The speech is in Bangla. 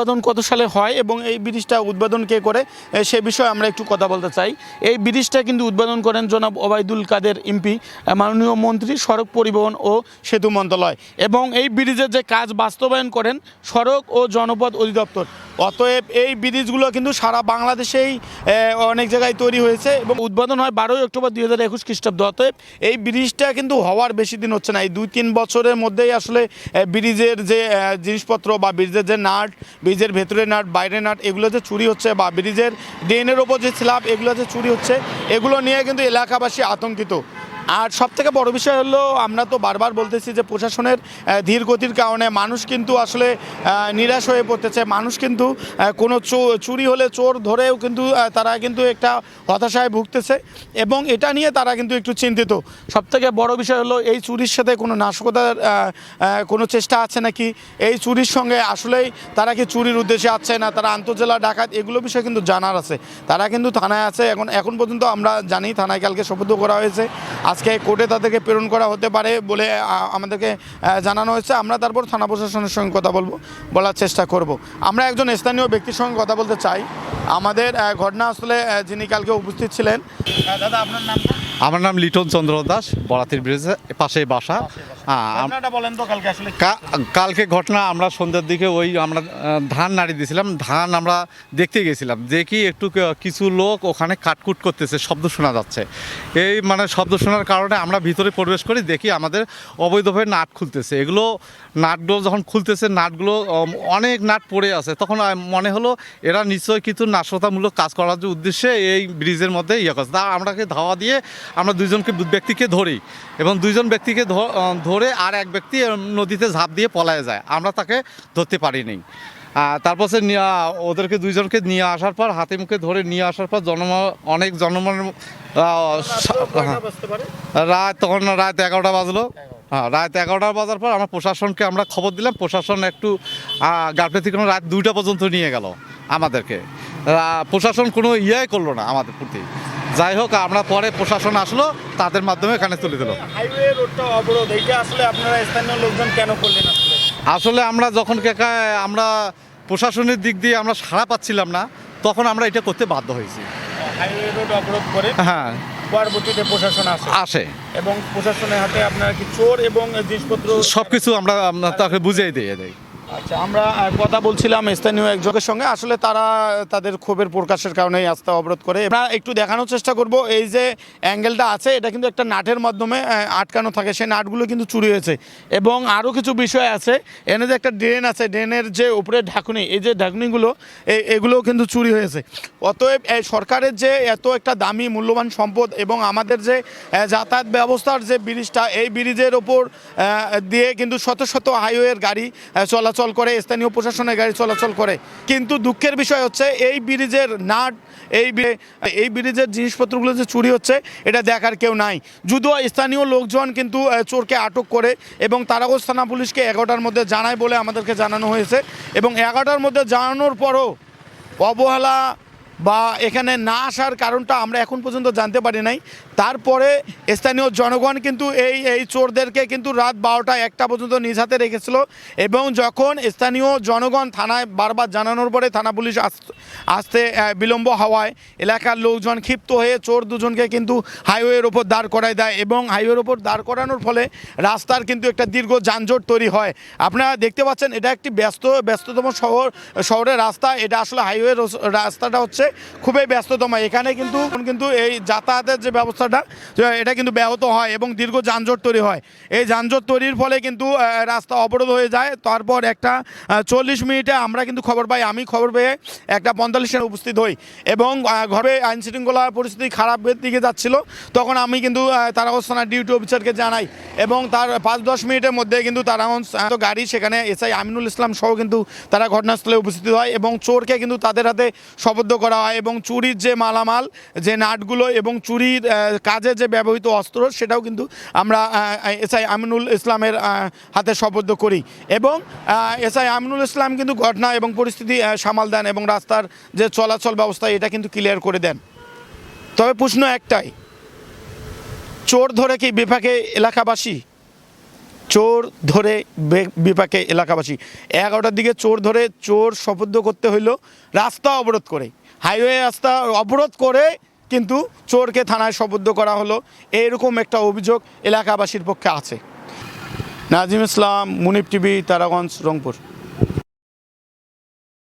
উৎপাদন কত সালে হয় এবং এই ব্রিজটা উদ্বোধন কে করে? সে বিষয়ে আমরা একটু কথা বলতে চাই। এই ব্রিজটা কিন্তু উদ্বোধন করেন জনাব ওবায়দুল কাদের এমপি মাননীয় মন্ত্রী, সড়ক পরিবহন ও সেতু মন্ত্রণালয়। এবং এই ব্রিজের যে কাজ বাস্তবায়ন করেন সড়ক ও জনপথ অধিদপ্তর অতএব এই ব্রিজগুলো কিন্তু সারা বাংলাদেশেই অনেক জায়গায় তৈরি হয়েছে এবং উদ্বোধন হয় বারোই অক্টোবর দুই হাজার একুশ খ্রিস্টাব্দ। অতএব এই ব্রিজটা কিন্তু হওয়ার বেশি দিন হচ্ছে না। এই দুই তিন বছরের মধ্যেই আসলে ব্রিজের যে জিনিসপত্র বা ব্রিজের যে নাট, ব্রিজের ভেতরে নাট বাইরে নাট, এগুলো যে চুরি হচ্ছে বা ব্রিজের ড্রেনের ওপর যে স্ল্যাব, এগুলো যে চুরি হচ্ছে, এগুলো নিয়ে কিন্তু এলাকাবাসী আতঙ্কিত। আর সব থেকে বড় বিষয় হলো, আমরা তো বারবার বলতেছি যে প্রশাসনের ধীর গতির কারণে মানুষ কিন্তু আসলে নিরাশ হয়ে পড়তেছে। মানুষ কিন্তু কোনো চুরি হলে চোর ধরেও কিন্তু তারা কিন্তু একটা হতাশায় ভুগতেছে এবং এটা নিয়ে তারা কিন্তু একটু চিন্তিত। সব থেকে বড় বিষয় হলো, এই চুরির সাথে কোনো নাশকতার কোনো চেষ্টা আছে নাকি? এই চুরির সঙ্গে আসলেই তারা কি চুরির উদ্দেশ্যে আছে না? তারা আন্তর্জেলা ডাকাত, এগুলো বিষয়ে কিন্তু জানার আছে। তারা কিন্তু থানায় আছে। এখন এখন পর্যন্ত আমরা জানি, থানায় কালকে শপথ করা হয়েছে। আজকে কোর্টে তাদেরকে প্রেরণ করা হতে পারে বলে আমাদেরকে জানানো হয়েছে। আমরা তারপর থানা প্রশাসনের সঙ্গে কথা বলব বলার চেষ্টা করব। আমরা একজন স্থানীয় ব্যক্তির সঙ্গে কথা বলতে চাই। আমাদের ঘটনা আসলে যিনি কালকে উপস্থিত ছিলেন দাদা আপনার নাম আমার নাম লিটন চন্দ্র দাস বরাতির ব্রিজের পাশে বাসা। আম- বলেন তো কালকে কালকে ঘটনা আমরা সন্ধ্যার দিকে ওই আমরা ধান নাড়ি দিয়েছিলাম ধান আমরা দেখতে গেছিলাম। দেখি একটু কিছু লোক ওখানে কাটকুট করতেছে শব্দ শোনা যাচ্ছে। এই মানে শব্দ শোনার কারণে আমরা ভিতরে প্রবেশ করি দেখি আমাদের অবৈধভাবে নাট খুলতেছে। এগুলো নাটগুলো যখন খুলতেছে নাটগুলো অনেক নাট পড়ে আছে। তখন মনে হলো এরা নিশ্চয়ই কিছু নাশকতামূলক কাজ করার যে উদ্দেশ্যে এই ব্রিজের মধ্যে ইয়ে করছে। তা আমরাকে ধাওয়া দিয়ে আমরা দুইজনকে ব্যক্তিকে ধরি এবং দুইজন ব্যক্তিকে ধ- আহ, ধরে আর এক ব্যক্তি নদীতে ঝাঁপ দিয়ে পলায় যায়। আমরা তাকে ধরতে পারিনি। তারপর সে ওদেরকে দুইজনকে নিয়ে আসার পর হাতে মুখে ধরে নিয়ে আসার পর জনম অনেক সা- হ্যাঁ। রাত তখন রাত এগারোটা বাজলো। হ্যাঁ রাত এগারোটা বাজার পর আমরা প্রশাসনকে আমরা খবর দিলাম। প্রশাসন একটু গার্ফে থেকে রাত দুইটা পর্যন্ত নিয়ে গেল আমাদেরকে। প্রশাসন কোনো ইয়ে করল না আমাদের প্রতি। যাই হোক আমরা পরে প্রশাসন আসলো তাদের মাধ্যমে এখানে তুলে দিল। হাইওয়ে রোডটা অবরোধ এইটা আসলে আপনারা স্থানীয় লোকজন কেন করলেন আসলে? আমরা যখন কেকা আমরা প্রশাসনের দিক দিয়ে আমরা সাড়া পাচ্ছিলাম না তখন আমরা এটা করতে বাধ্য হয়েছি। হাইওয়ে রোড অবরোধ করে হ্যাঁ। পরবর্তীতে প্রশাসন আসে। আসে। এবং প্রশাসনের হাতে আপনার কি চোর এবং জিনিসপত্র সব কিছু আমরা আমরা তাকে বুঝিয়ে দিয়ে দেয় আচ্ছা আমরা কথা বলছিলাম স্থানীয় একজনের সঙ্গে। আসলে তারা তাদের ক্ষোভের প্রকাশের কারণেই আস্থা অবরোধ করে। আমরা একটু দেখানোর চেষ্টা করব। এই যে অ্যাঙ্গেলটা আছে এটা কিন্তু একটা নাটের মাধ্যমে আটকানো থাকে। সেই নাটগুলো কিন্তু চুরি হয়েছে। এবং আরও কিছু বিষয় আছে। এনে যে একটা ড্রেন আছে ড্রেনের যে উপরে ঢাকুনি এই যে ঢাকুনিগুলো এগুলোও কিন্তু চুরি হয়েছে। অতএব এই সরকারের যে এত একটা দামি মূল্যবান সম্পদ এবং আমাদের যে যাতায়াত ব্যবস্থার যে ব্রিজটা এই ব্রিজের ওপর দিয়ে কিন্তু শত শত হাইওয়ের গাড়ি আহ, চলাচল করে, স্থানীয় প্রশাসনের গাড়ি চলাচল করে। কিন্তু দুঃখের বিষয় হচ্ছে, এই ব্রিজের নাট, এই এই ব্রিজের জিনিসপত্রগুলো যে চুরি হচ্ছে, এটা দেখার কেউ নাই। যদিও স্থানীয় লোকজন কিন্তু চোরকে আটক করে এবং তারাগঞ্জ থানা পুলিশকে এগারোটার মধ্যে জানায় বলে আমাদেরকে জানানো হয়েছে। এবং এগারোটার মধ্যে জানানোর পরও অবহেলা বা এখানে না আসার কারণটা আমরা এখন পর্যন্ত জানতে পারি নাই। তারপরে স্থানীয় জনগণ কিন্তু এই এই চোরদেরকে কিন্তু রাত বারোটা একটা পর্যন্ত নিজ হাতে রেখেছিল এবং যখন স্থানীয় জনগণ থানায় বারবার জানানোর পরে থানা পুলিশ আস- আসতে বিলম্ব হওয়ায় এলাকার লোকজন ক্ষিপ্ত হয়ে চোর দুজনকে কিন্তু হাইওয়ের ওপর দাঁড় করায় দেয় এবং হাইওয়ের ওপর দাঁড় করানোর ফলে রাস্তার কিন্তু একটা দীর্ঘ যানজট তৈরি হয়। আপনারা দেখতে পাচ্ছেন এটা একটি ব্যস্ত, ব্যস্ততম শহর, শহরের রাস্তা। এটা আসলে হাইওয়ে রাস্তাটা হচ্ছে খুবই ব্যস্ততম। এখানে কিন্তু কিন্তু এই যাতায়াতের যে ব্যবস্থাটা যে এটা কিন্তু ব্যাহত হয় এবং দীর্ঘ যানজট তৈরি হয়। এই যানজট তৈরির ফলে কিন্তু রাস্তা অবরোধ হয়ে যায়। তারপর একটা চল্লিশ মিনিটে আমরা কিন্তু খবর পাই আমি খবর পেয়ে একটা পঁয়তাল্লিশের উপস্থিত হই এবং ঘরে আইন শৃঙ্খলা পরিস্থিতি খারাপের দিকে যাচ্ছিল তখন আমি কিন্তু তারাগঞ্জ থানার ডিউটি অফিসারকে জানাই এবং তার পাঁচ দশ মিনিটের মধ্যে কিন্তু আহ, গাড়ি সেখানে এসআই আমিনুল ইসলাম সহ কিন্তু তারা ঘটনাস্থলে উপস্থিত হয় এবং চোরকে কিন্তু তাদের হাতে শবদ্ধ করা হয় এবং চুরির যে মালামাল যে নাটগুলো এবং চুরির কাজে যে ব্যবহৃত অস্ত্র, সেটাও কিন্তু আমরা এসআই আমিনুল ইসলামের হাতে শবদ্ধ করি। এবং এসআই আমিনুল ইসলাম কিন্তু ঘটনা এবং পরিস্থিতি সামাল দেন এবং রাস্তার যে চলাচল ব্যবস্থা, এটা কিন্তু ক্লিয়ার করে দেন। তবে প্রশ্ন একটাই, চোর ধরে কি বিপাকে এলাকাবাসী? চোর ধরে বিপাকে এলাকাবাসী। এগারোটার দিকে চোর ধরে চোর শপথ করতে হইল রাস্তা অবরোধ করে। হাইওয়ে রাস্তা অবরোধ করে কিন্তু চোরকে থানায় সবুদ্ধ করা হলো। এরকম একটা অভিযোগ এলাকাবাসীর পক্ষে আছে। নাজিম ইসলাম মুনিপ টিভি, তারাগঞ্জ, রংপুর।